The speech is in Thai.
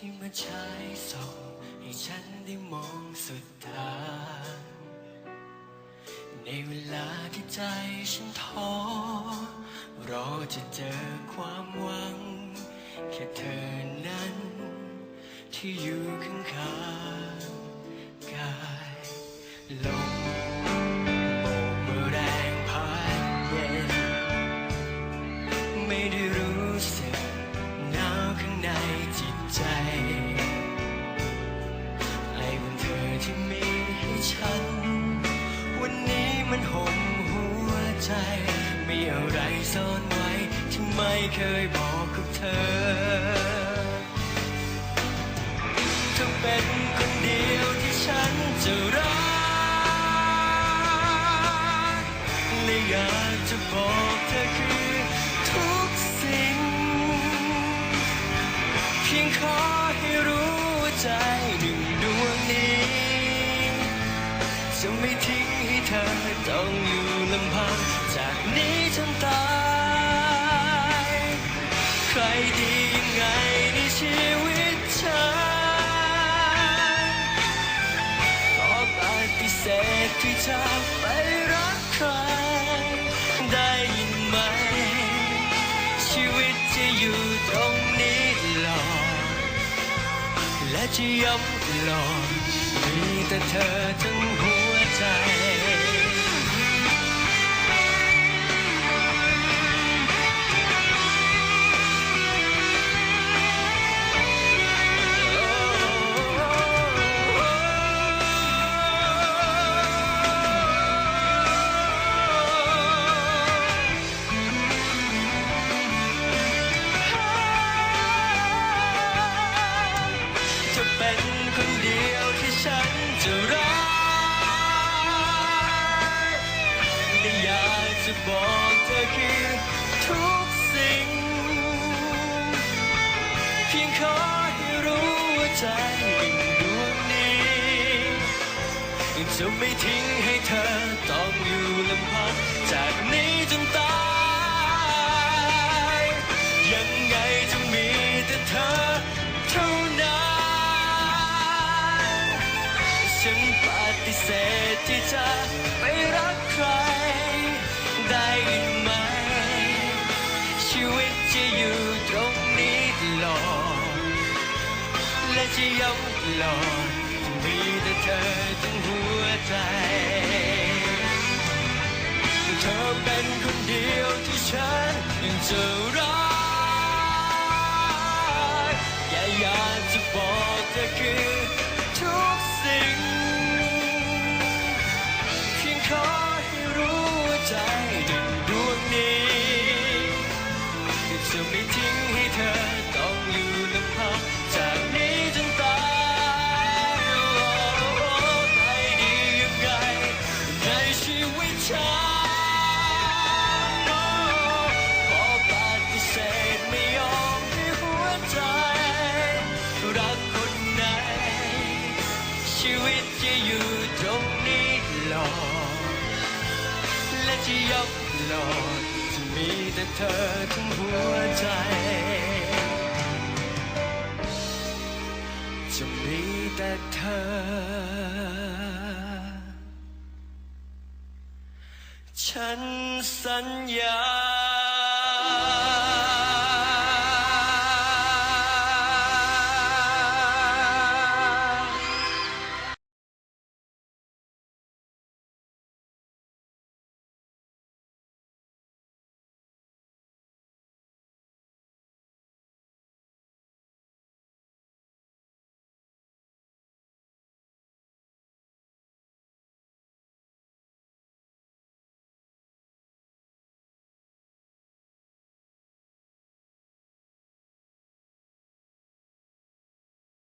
ที่มาฉายส่องให้ฉันได้มองสุดทางในเวลาที่ใจฉันท้อรอจะเจอความหวัง แค่เธอนั้นที่อยู่ข้างข้างๆ ใจ มีอะไรซ่อนไว้ที่ไม่เคยบอกกับเธอเธอเป็นคนเดียวที่ฉันจะรัก ทิ้งให้เธอต้องอยู่ลำพังจากนี้จนตาย ใครดียังไงในชีวิตฉันขอปฏิเสธที่จะไปรักใคร ได้ยินไหม ชีวิตจะอยู่ตรงนี้ตลอดและจะย้ำตลอดมีแต่เธอ คนเดียวที่ฉันจะรักและอยากจะบอกเธอคือทุกสิ่ง เพียงขอให้รู้ว่าใจหนึ่งดวงนี้จะไม่ทิ้งให้เธอต้องอยู่ลำพังจาก หลอดมีแต่เธอทั้งหัวใจ เธอเป็นคนเดียวที่ฉันจะรัก จะย้ำตลอดจะมีแต่เธอทั้งหัวใจ จะมีแต่เธอ ฉันสัญญา